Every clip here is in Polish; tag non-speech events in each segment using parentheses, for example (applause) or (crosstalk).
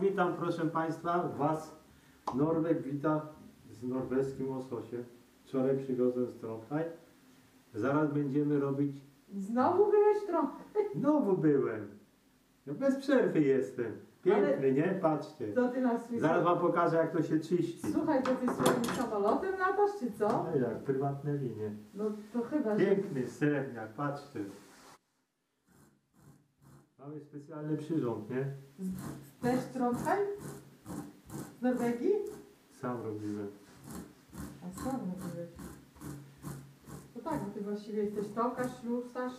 witam proszę Państwa, Was Norweg wita z norweskim łososiem. Wczoraj przywiozłem z Trondheim. Zaraz będziemy robić... Znowu byłeś trochę. Znowu byłem. No bez przerwy jestem. Piękny, Ale- nie? Patrzcie. Co ty nas słyszysz? Zaraz Wam pokażę jak to się czyści. Słuchaj, to ty swoim samolotem latasz, czy co? No jak, prywatne linie. No to chyba, że... Piękny srebrniak, patrzcie. Mamy specjalny przyrząd, nie? Też Trondheim? Z Norwegii? Sam robiłem. A skąd mówiłeś? No tak, bo ty właściwie jesteś tokarz, ślusarz,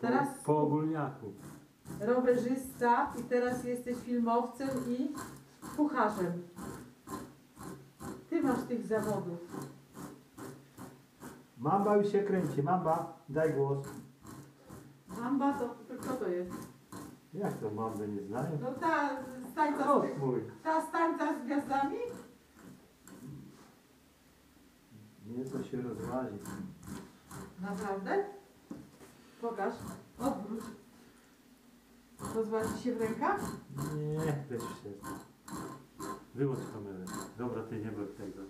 Teraz- Po, po ogólniaku. rowerzysta i teraz jesteś filmowcem i kucharzem. Ty masz tych zawodów. Mamba już się kręci. Mamba, daj głos. Mamba to, kto to jest? Jak to Mambę nie znają? No ta z tańca O z, mój. ta z tańca z gwiazdami? Nieco się rozłazi. Naprawdę? Pokaż. Odwróć. Rozważy się w rękach? Nie, też przestań. Wyłącz kamerę. Dobra, ty nie bądź tego.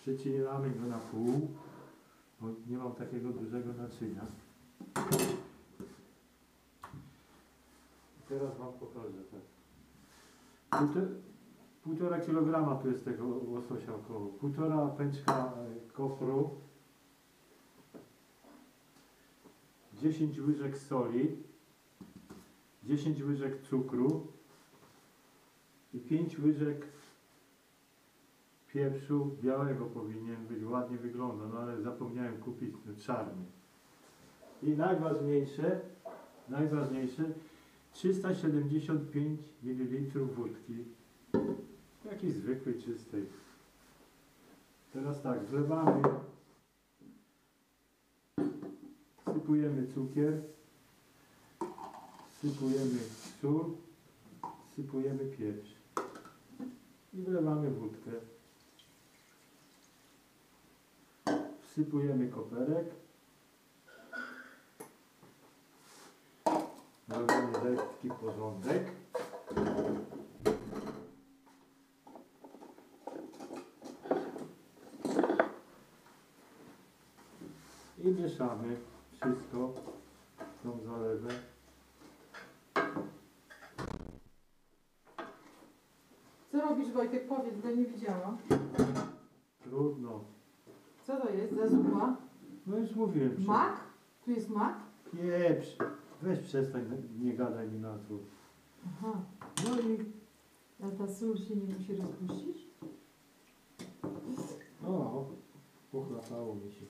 Przycinamy go na pół, bo nie mam takiego dużego naczynia. Teraz Wam pokażę tak. Półtor, półtora kilograma tu jest tego łososia około. Półtora pęczka e, kopru. 10 łyżek soli. 10 łyżek cukru. I 5 łyżek pieprzu białego powinien być, ładnie wygląda, no ale zapomniałem kupić ten czarny. I najważniejsze, najważniejsze 375 ml wódki. Takiej zwykłej, czystej. Teraz tak, wlewamy, sypujemy cukier, sypujemy sól, sypujemy pieprz i wlewamy wódkę. Wsypujemy koperek. Robimy lekki porządek. I mieszamy wszystko tą zalewę. Co robisz Wojtek? Powiedz, bo nie widziałam. To jest za zupa? No już mówiłem. że- Mak? Tu jest mak? Pieprz. Weź przestań, nie gadaj mi na to. Aha. No i A ta sól się nie musi rozpuścić? o, pochlapało mi się.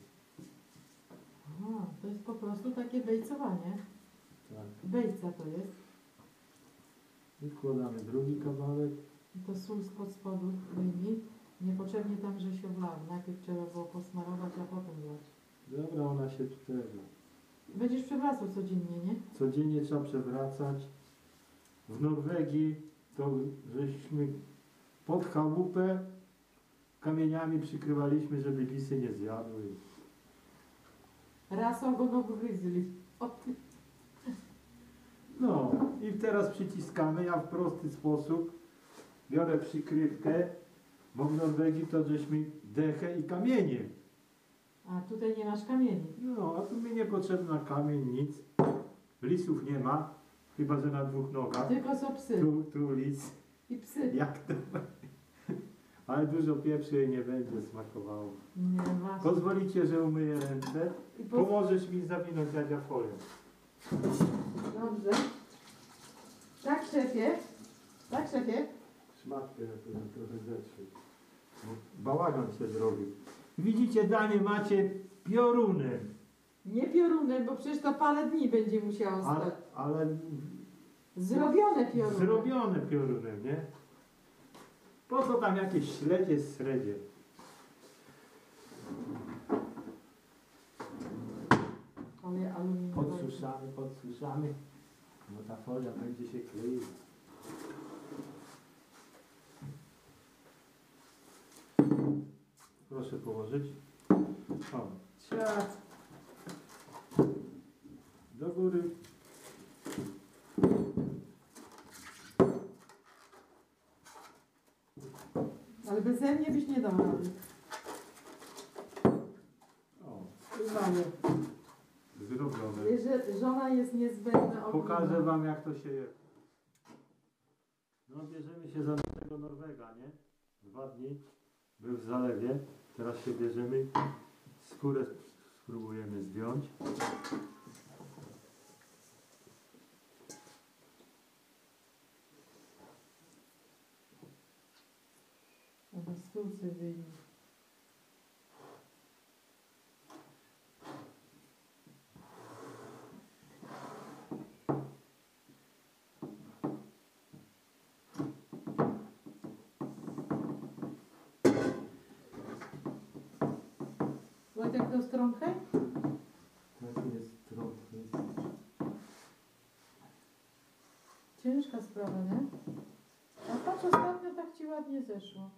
Aha, to jest po prostu takie bejcowanie. Tak. Bejca to jest. I wkładamy drugi kawałek. I to sól spod spodu wyjmij. Niepotrzebnie tam, że się wlał. Najpierw trzeba było posmarować, a potem wlać. Dobra, ona się tutaj. Będziesz przewracał codziennie, nie? Codziennie trzeba przewracać. W Norwegii to żeśmy pod chałupę kamieniami przykrywaliśmy, żeby lisy nie zjadły. Raz ogon gryzli. No i teraz przyciskamy, ja w prosty sposób biorę przykrywkę, bo w Norwegii to żeśmy dechę i kamienie. A tutaj nie masz kamieni. No, a tu mi niepotrzebna kamień, nic. Lisów nie ma, chyba że na dwóch nogach. Tylko są psy. Tu, tu lis. I psy. Jak to? (laughs) Ale dużo pieprzu jej nie będzie smakowało. Nie, właśnie. Pozwolicie, że umyję ręce? I po... Pomożesz mi zawinąć Jadzia folią. Dobrze. Tak, szefie. Tak, szefie. Szmatkę ja tu trochę zetrzyj. Bo Bałagan się zrobił. Widzicie, danie macie piorunem. Nie piorunem, bo przecież to parę dni będzie musiało Ale, stać. ale Zrobione piorunem. zrobione piorunem, nie? Po co tam jakieś śledzie, sredzie? Ale aluminium. Podsuszamy, podsuszamy. No ta folia będzie się kleiła. Położyć. O, ciach. Do góry. Ale beze mnie byś nie dał rady. O, Uwaga. zrobione. Że żona jest niezbędna. Pokażę wam jak to się je. No bierzemy się za naszego Norwega, nie? Dwa dni był w zalewie. Teraz się bierzemy. Skórę spróbujemy zdjąć. Na stulce wyjdzie. Wojtek do stronkę? Tak jest. Ciężka sprawa, nie? A patrz, ostatnio tak ci ładnie zeszło.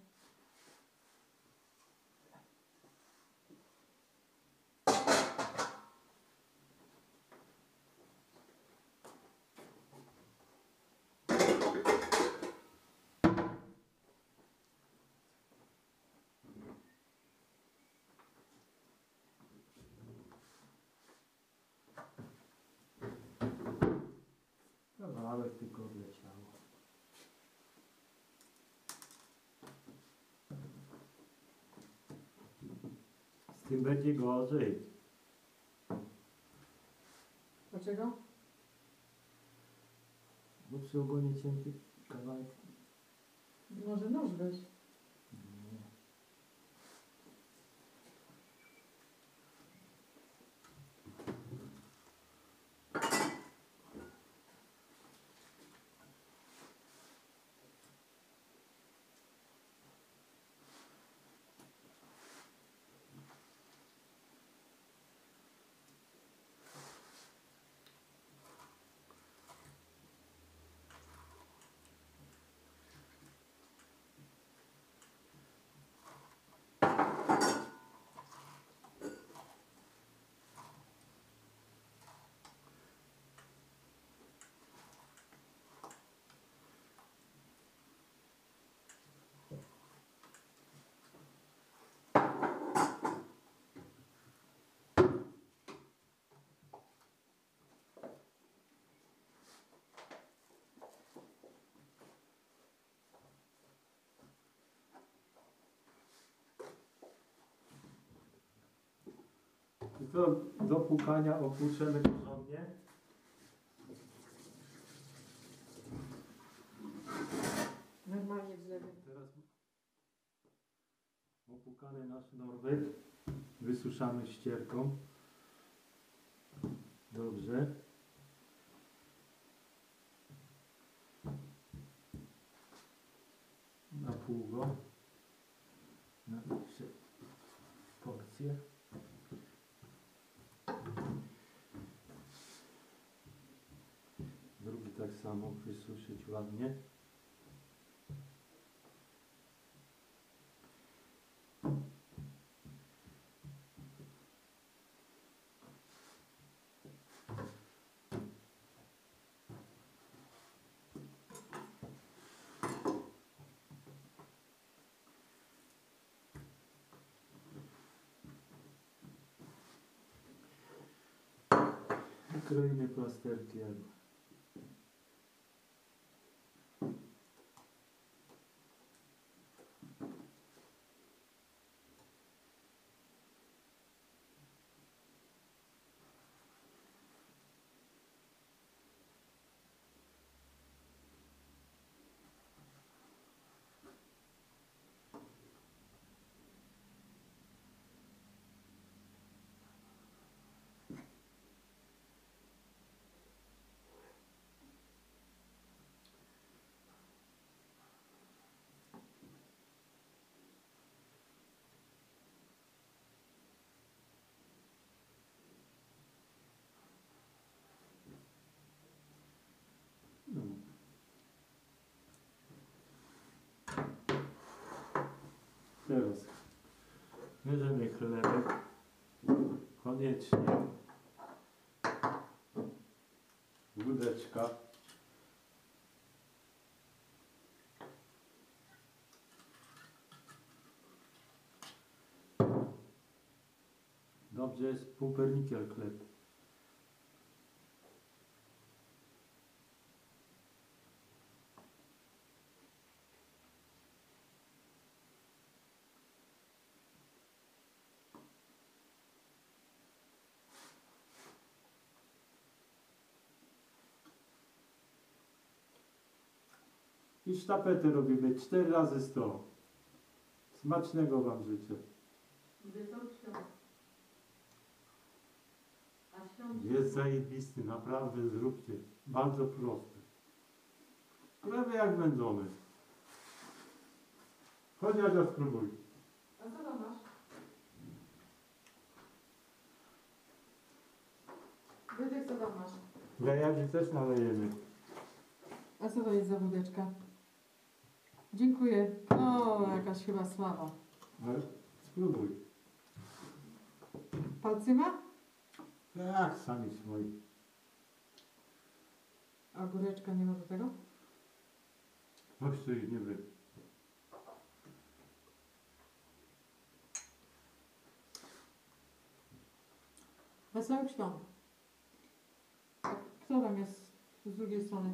Kawałek tylko odleciało. Z tym będzie gorzej. Dlaczego? Bo przy ogonie cienki kawałek. Może nóż weź. To do pukania opłuczemy porządnie. Normalnie w drzewie. Teraz opłukany nasz Norweg wysuszamy ścierką. Dobrze. Na pół go. Na jeszcze porcję. Samo wysuszyć ładnie. Kroimy plasterki albo Teraz bierzemy chlebek. Koniecznie. Wódeczka. Dobrze jest pumpernikiel chleb. I sztapetę robimy 4 razy 100. Smacznego Wam życzę. Jest zajebisty, naprawdę zróbcie. Bardzo prosty. Prawie jak wędzony. Chodź Adzia spróbuj. A co tam masz? Wydech, co tam masz? Dla Jadzi też nalejemy. A co to jest za wódeczka? Dziękuję. O, jakaś chyba słaba. Ale spróbuj. Palcy ma? Jak sami swoi. A góreczka nie ma do tego? Tu ich nie wy. Wesołych świąt. A kto tam jest z drugiej strony?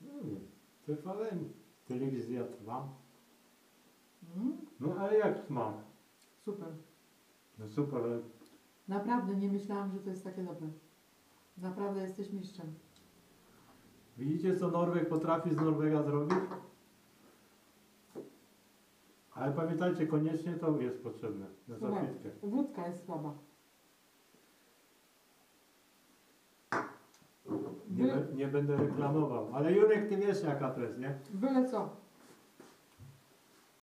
No nie. TVN. Telewizja trwa. Mm, No ale jak mam? super. No super, ale Naprawdę nie myślałam, że to jest takie dobre. Naprawdę jesteś mistrzem. widzicie co Norweg potrafi z Norwega zrobić? Ale pamiętajcie, koniecznie to jest potrzebne. Na Słuchaj. zapitkę. Wódka jest słaba. Nie, nie będę reklamował. Ale Jurek, ty wiesz jaka to jest, nie? byle co.